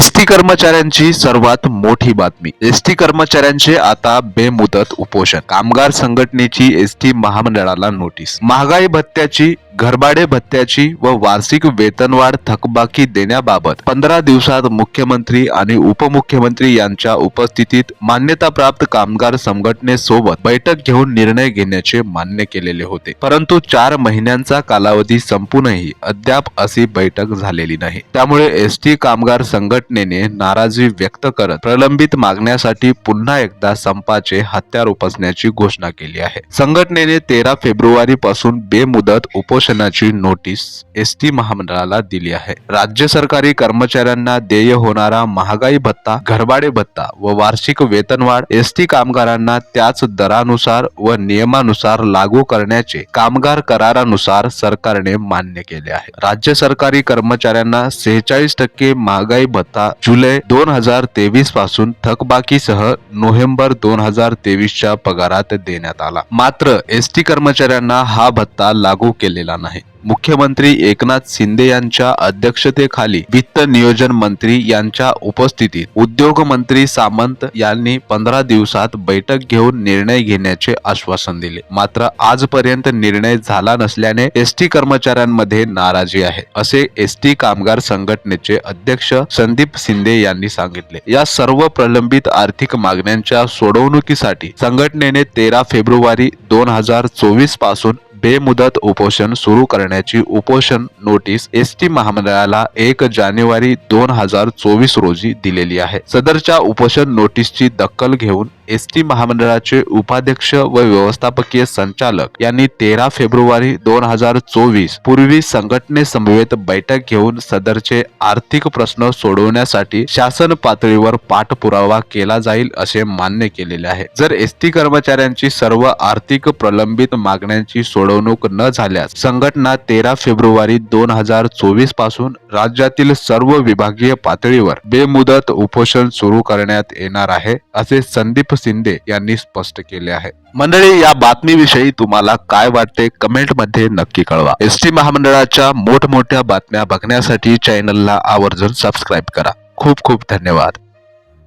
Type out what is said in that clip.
S T कर्मचाऱ्यांची सर्वात मोठी बातमी. एस टी कर्मचाऱ्यांचे आता बेमुदत उपोषण. कामगार संघटनेची एस टी महामंडळाला नोटीस. महागाई भत्त्याची घरभाडे भत्त्याची व वार्षिक वेतनवाढ थकबाकी देण्याबाबत पंधरा दिवसात मुख्यमंत्री आणि उपमुख्यमंत्री यांच्या उपस्थितीत मान्यताप्राप्त कामगार संघटनेसोबत बैठक घेऊन निर्णय घेण्याचे मान्य केलेले होते. परंतु चार महिन्यांचा कालावधी संपूनही अद्याप अशी बैठक झालेली नाही. त्यामुळे एस टी कामगार संघटनेने नाराजी व्यक्त करत प्रलंबित मागण्यासाठी पुन्हा एकदा संपाचे हत्यार उपसण्याची घोषणा केली आहे. संघटनेने तेरा फेब्रुवारी पासून बेमुदत आरक्षणाची नोटीस एस टी महामंडळाला दिली आहे. राज्य सरकारी कर्मचाऱ्यांना देय होणारा महागाई भत्ता घरभाडे भत्ता व वार्षिक वेतनवाढ एस टी कामगारांना त्याच दरानुसार व नियमानुसार लागू करण्याचे कामगार करारानुसार सरकारने मान्य केले आहे. राज्य सरकारी कर्मचाऱ्यांना सेहेचाळीस टक्के महागाई भत्ता जुलै दोन हजार तेवीसपासून थकबाकीसह नोव्हेंबर दोन हजार तेवीसच्या पगारात देण्यात आला. मात्र एस टी कर्मचाऱ्यांना हा भत्ता लागू केलेला स्थान आहे. मुख्यमंत्री एकनाथ शिंदे यांच्या अध्यक्षतेखाली वित्त नियोजन मंत्री यांच्या उपस्थितीत उद्योग मंत्री सामंत यांनी पंधरा दिवसात बैठक घेऊन निर्णय घेण्याचे आश्वासन दिले. मात्र आजपर्यंत निर्णय झाला नसल्याने एस टी कर्मचाऱ्यांमध्ये नाराजी आहे असे एस टी कामगार संघटनेचे अध्यक्ष संदीप शिंदे यांनी सांगितले. या सर्व प्रलंबित आर्थिक मागण्यांच्या सोडवणुकीसाठी संघटनेने तेरा फेब्रुवारी दोन हजार चोवीसपासून बेमुदत उपोषण सुरू करण्याची उपोषण नोटीस एस टी महामंडळाला एक जानेवारी दोन हजार चोवीस रोजी दिलेली आहे. सदरच्या उपोषण नोटीसची दखल घेऊन एस टी महामंडळाचे उपाध्यक्ष व व्यवस्थापकीय संचालक यांनी तेरा फेब्रुवारी दोन हजार चोवीस पूर्वी संघटनेसमवेत बैठक घेऊन सदरचे आर्थिक प्रश्न सोडवण्यासाठी शासन पातळीवर पाठपुरावा केला जाईल असे मान्य केलेले आहे. जर एस टी कर्मचाऱ्यांची सर्व आर्थिक प्रलंबित मागण्यांची सोडवणूक न झाल्यास संघटना तेरा फेब्रुवारी दोन हजार चोवीसपासून राज्यातील सर्व विभागीय पातळीवर बेमुदत उपोषण सुरू करण्यात येणार आहे असे संदीप शिंदे यांनी स्पष्ट केले आहे. मंडळी या बातमीविषयी तुम्हाला काय वाटते कमेंटमध्ये नक्की कळवा. एस टी महामंडळाच्या मोठमोठ्या बातम्या बघण्यासाठी चॅनलला आवर्जून सबस्क्राईब करा. खूप खूप धन्यवाद.